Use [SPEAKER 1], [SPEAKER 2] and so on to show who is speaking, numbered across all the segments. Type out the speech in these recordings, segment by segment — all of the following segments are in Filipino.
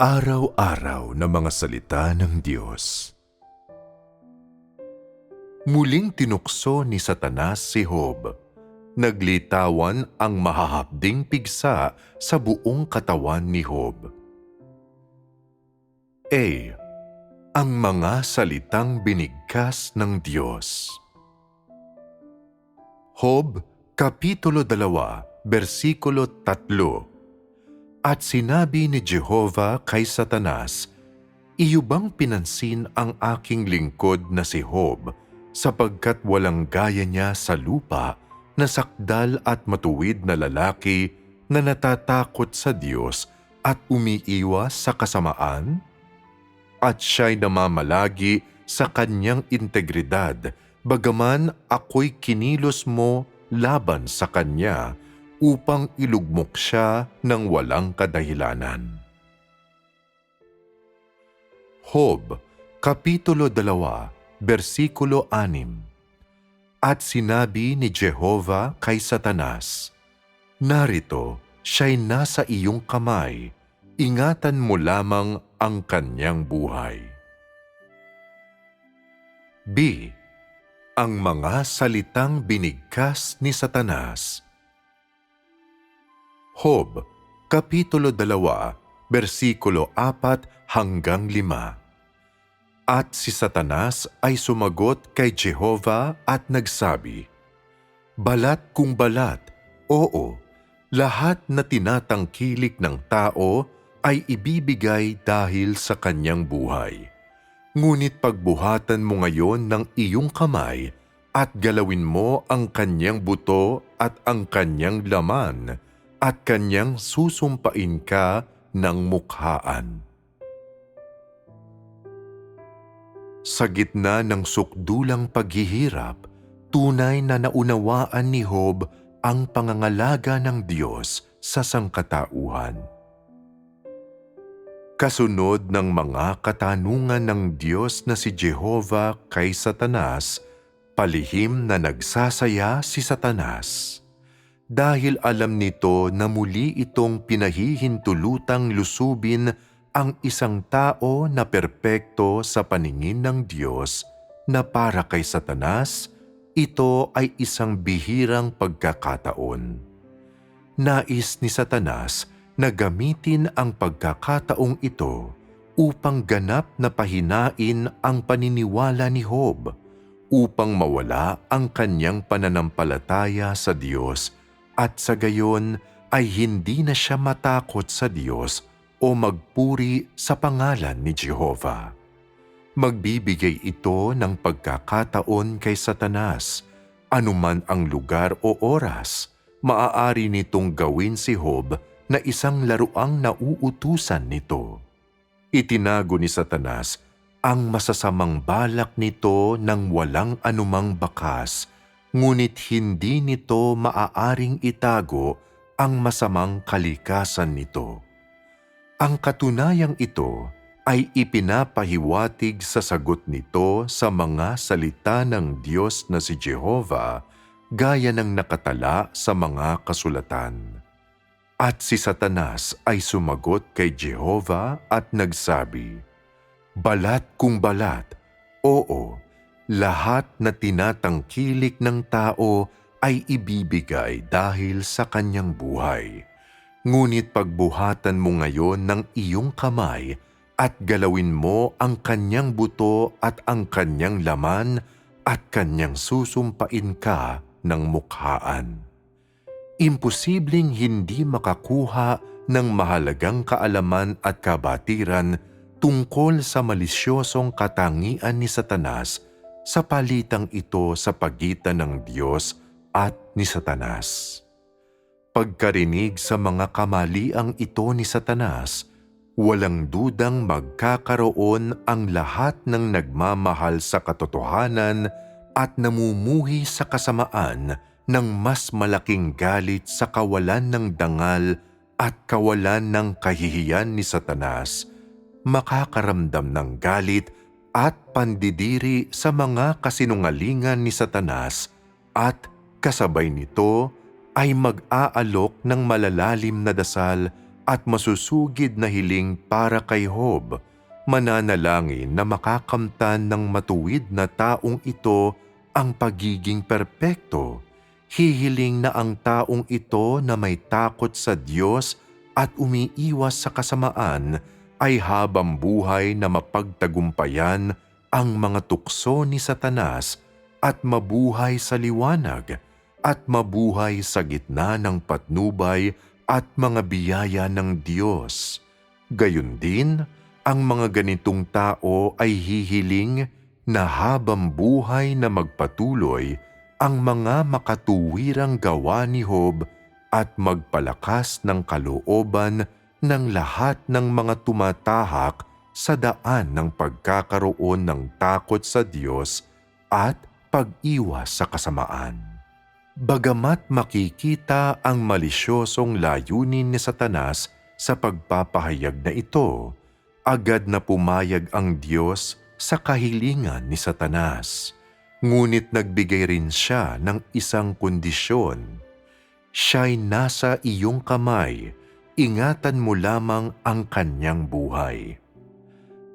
[SPEAKER 1] Pang-araw-araw na mga salita ng Diyos. Muling tinukso ni Satanas si Job. Naglitawan ang mahahapding pigsa sa buong katawan ni Job. A. Ang mga salitang binigkas ng Diyos. Job, Kapitulo 2, versikulo 3 At sinabi ni Jehova kay Satanas, Iyo bang pinansin ang aking lingkod na si Job sapagkat walang gaya niya sa lupa na sakdal at matuwid na lalaki na natatakot sa Diyos at umiiwas sa kasamaan? At siya'y namamalagi sa kanyang integridad bagaman ako'y kinilos mo laban sa kanya upang ilugmok siya ng walang kadahilanan. Hob, Kapitulo 2, versikulo 6 At sinabi ni Jehova kay Satanas, Narito, siya'y nasa iyong kamay, ingatan mo lamang ang kanyang buhay. B ang mga salitang binigkas ni Satanas. Hob, Kapitulo 2, versikulo 4 hanggang 5 At si Satanas ay sumagot kay Jehova at nagsabi, Balat kung balat, oo, lahat na tinatangkilik ng tao ay ibibigay dahil sa kanyang buhay. Ngunit pagbuhatan mo ngayon ng iyong kamay at galawin mo ang kanyang buto at ang kanyang laman at kanyang susumpain ka ng mukhaan. Sa gitna ng sukdulang paghihirap, tunay na naunawaan ni Job ang pangangalaga ng Diyos sa sangkatauhan kasunod ng mga katanungan ng Diyos na si Jehova kay Satanas, palihim na nagsasaya si Satanas. Dahil alam nito na muli itong pinahihintulutang lusubin ang isang tao na perpekto sa paningin ng Diyos na para kay Satanas, ito ay isang bihirang pagkakataon. Nais ni Satanas na gamitin ang pagkakataong ito upang ganap na pahinain ang paniniwala ni Job upang mawala ang kanyang pananampalataya sa Diyos at sa gayon ay hindi na siya matakot sa Diyos o magpuri sa pangalan ni Jehova. Magbibigay ito ng pagkakataon kay Satanas, anuman ang lugar o oras, maaari nitong gawin si Job na isang laruang nauutusan nito. Itinago ni Satanas ang masasamang balak nito ng walang anumang bakas, ngunit hindi nito maaaring itago ang masamang kalikasan nito. Ang katunayang ito ay ipinapahiwatig sa sagot nito sa mga salita ng Diyos na si Jehova gaya ng nakatala sa mga kasulatan. At si Satanas ay sumagot kay Jehova at nagsabi, Balat kung balat, oo, lahat na tinatangkilik ng tao ay ibibigay dahil sa kanyang buhay. Ngunit pagbuhatan mo ngayon ng iyong kamay at galawin mo ang kanyang buto at ang kanyang laman at kanyang susumpain ka ng mukhaan imposibleng hindi makakuha ng mahalagang kaalaman at kabatiran tungkol sa malisyosong katangian ni Satanas sa palitang ito sa pagitan ng Diyos at ni Satanas. Pagkarinig sa mga kamaliang ito ni Satanas, walang dudang magkakaroon ang lahat ng nagmamahal sa katotohanan at namumuhi sa kasamaan ng mas malaking galit sa kawalan ng dangal at kawalan ng kahihiyan ni Satanas, makakaramdam ng galit at pandidiri sa mga kasinungalingan ni Satanas at kasabay nito ay mag-aalok ng malalalim na dasal at masusugid na hiling para kay Hob, mananalangin na makakamtan ng matuwid na taong ito ang pagiging perpekto. Hihiling na ang taong ito na may takot sa Diyos at umiiwas sa kasamaan ay habang buhay na mapagtagumpayan ang mga tukso ni Satanas at mabuhay sa liwanag at mabuhay sa gitna ng patnubay at mga biyaya ng Diyos. Gayun din, ang mga ganitong tao ay hihiling na habang buhay na magpatuloy ang mga makatuwirang gawa ni Hob at magpalakas ng kalooban ng lahat ng mga tumatahak sa daan ng pagkakaroon ng takot sa Diyos at pag-iwas sa kasamaan. Bagamat makikita ang malisyosong layunin ni Satanas sa pagpapahayag na ito, agad na pumayag ang Diyos sa kahilingan ni Satanas. Ngunit nagbigay rin siya ng isang kondisyon. Siya'y nasa iyong kamay, ingatan mo lamang ang kanyang buhay.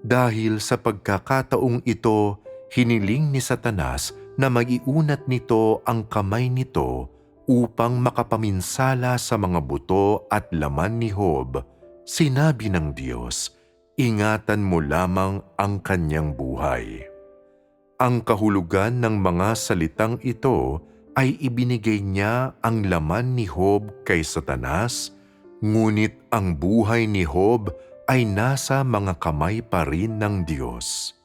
[SPEAKER 1] Dahil sa pagkakataong ito, hiniling ni Satanas na magiunat nito ang kamay nito upang makapaminsala sa mga buto at laman ni Hob, sinabi ng Diyos, ingatan mo lamang ang kanyang buhay. Ang kahulugan ng mga salitang ito ay ibinigay niya ang laman ni Hob kay Satanas, ngunit ang buhay ni Hob ay nasa mga kamay pa rin ng Diyos.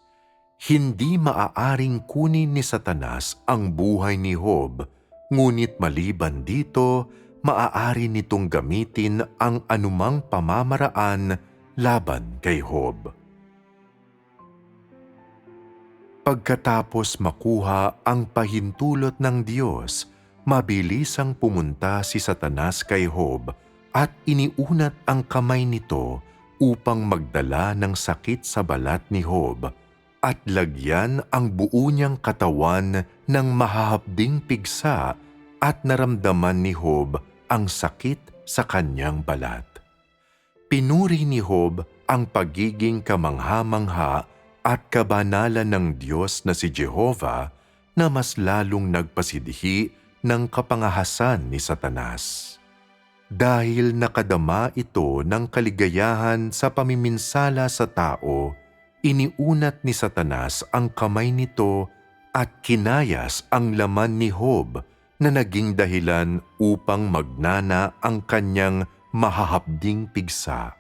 [SPEAKER 1] Hindi maaaring kunin ni Satanas ang buhay ni Hob, ngunit maliban dito, maaari nitong gamitin ang anumang pamamaraan laban kay Hob. Pagkatapos makuha ang pahintulot ng Diyos, mabilisang pumunta si Satanas kay Hob at iniunat ang kamay nito upang magdala ng sakit sa balat ni Hob at lagyan ang buo niyang katawan ng mahahabding pigsa at naramdaman ni Hob ang sakit sa kanyang balat. Pinuri ni Hob ang pagiging kamangha-mangha at kabanalan ng Diyos na si Jehovah na mas lalong nagpasidhi ng kapangahasan ni Satanas. Dahil nakadama ito ng kaligayahan sa pamiminsala sa tao, iniunat ni Satanas ang kamay nito at kinayas ang laman ni Hob na naging dahilan upang magnana ang kanyang mahahabding pigsa.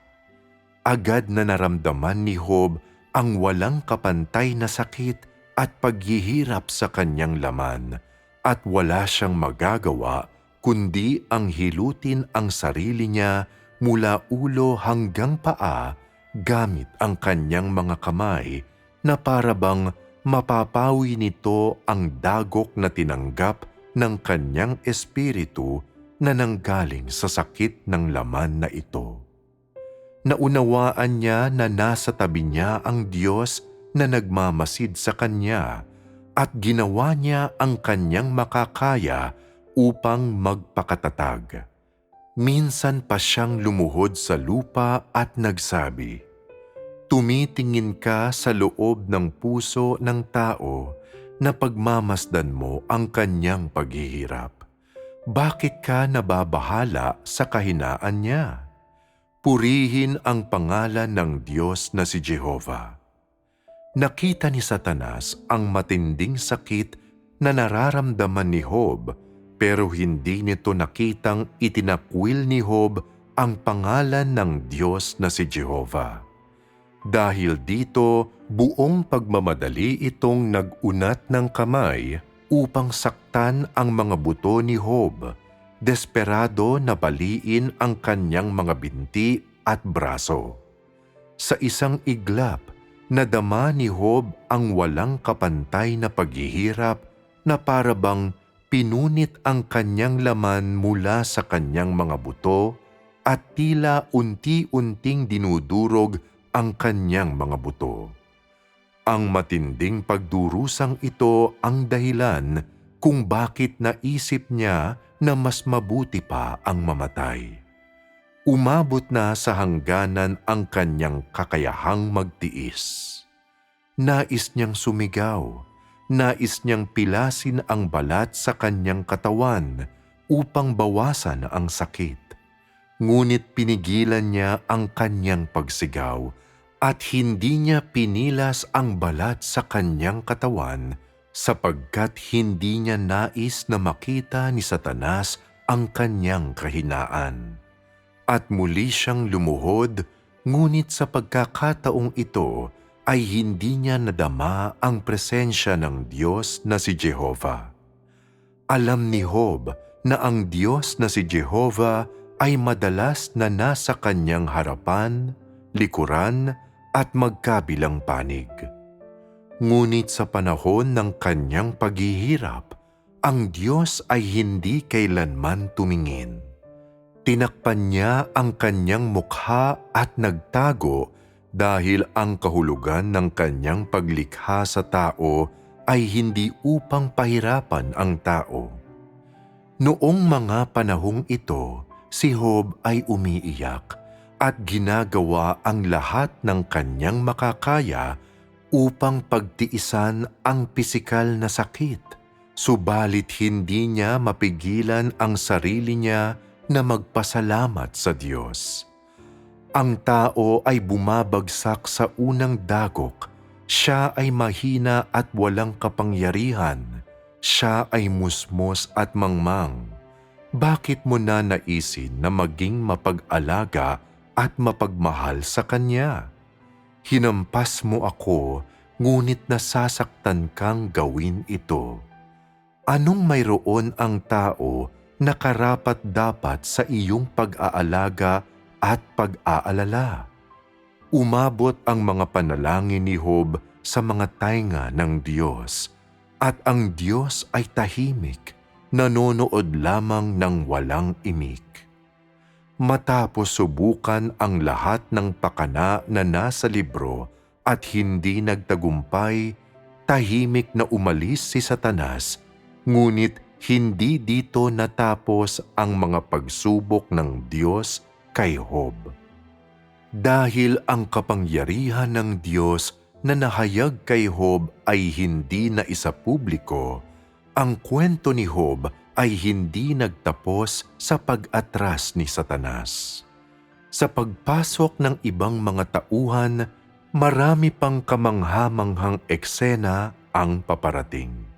[SPEAKER 1] Agad na naramdaman ni Hob ang walang kapantay na sakit at paghihirap sa kanyang laman at wala siyang magagawa kundi ang hilutin ang sarili niya mula ulo hanggang paa gamit ang kanyang mga kamay na parabang mapapawi nito ang dagok na tinanggap ng kanyang espiritu na nanggaling sa sakit ng laman na ito. Naunawaan niya na nasa tabi niya ang Diyos na nagmamasid sa kanya at ginawa niya ang kanyang makakaya upang magpakatatag. Minsan pa siyang lumuhod sa lupa at nagsabi, Tumitingin ka sa loob ng puso ng tao na pagmamasdan mo ang kanyang paghihirap. Bakit ka nababahala sa kahinaan niya? Purihin ang pangalan ng Diyos na si Jehovah. Nakita ni Satanas ang matinding sakit na nararamdaman ni Hob pero hindi nito nakitang itinakwil ni Hob ang pangalan ng Diyos na si Jehovah. Dahil dito, buong pagmamadali itong nag-unat ng kamay upang saktan ang mga buto ni Hob desperado na baliin ang kanyang mga binti at braso. Sa isang iglap, nadama ni Hob ang walang kapantay na paghihirap na parabang pinunit ang kanyang laman mula sa kanyang mga buto at tila unti-unting dinudurog ang kanyang mga buto. Ang matinding pagdurusang ito ang dahilan kung bakit naisip niya na mas mabuti pa ang mamatay. Umabot na sa hangganan ang kanyang kakayahang magtiis. Nais niyang sumigaw, nais niyang pilasin ang balat sa kanyang katawan upang bawasan ang sakit. Ngunit pinigilan niya ang kanyang pagsigaw at hindi niya pinilas ang balat sa kanyang katawan sapagkat hindi niya nais na makita ni Satanas ang kanyang kahinaan. At muli siyang lumuhod, ngunit sa pagkakataong ito ay hindi niya nadama ang presensya ng Diyos na si Jehovah. Alam ni Job na ang Diyos na si Jehovah ay madalas na nasa kanyang harapan, likuran at magkabilang panig. Ngunit sa panahon ng kanyang paghihirap, ang Diyos ay hindi kailanman tumingin. Tinakpan niya ang kanyang mukha at nagtago dahil ang kahulugan ng kanyang paglikha sa tao ay hindi upang pahirapan ang tao. Noong mga panahong ito, si Job ay umiiyak at ginagawa ang lahat ng kanyang makakaya upang pagtiisan ang pisikal na sakit. Subalit hindi niya mapigilan ang sarili niya na magpasalamat sa Diyos. Ang tao ay bumabagsak sa unang dagok. Siya ay mahina at walang kapangyarihan. Siya ay musmos at mangmang. Bakit mo na naisin na maging mapag-alaga at mapagmahal sa Kanya? Hinampas mo ako, ngunit nasasaktan kang gawin ito. Anong mayroon ang tao na karapat dapat sa iyong pag-aalaga at pag-aalala? Umabot ang mga panalangin ni Job sa mga tainga ng Diyos at ang Diyos ay tahimik, nanonood lamang ng walang imik. Matapos subukan ang lahat ng pakana na nasa libro at hindi nagtagumpay, tahimik na umalis si Satanas, ngunit hindi dito natapos ang mga pagsubok ng Diyos kay Job. Dahil ang kapangyarihan ng Diyos na nahayag kay Job ay hindi na isa publiko, ang kwento ni Job ay hindi nagtapos sa pag-atras ni Satanas. Sa pagpasok ng ibang mga tauhan, marami pang kamanghamanghang eksena ang paparating.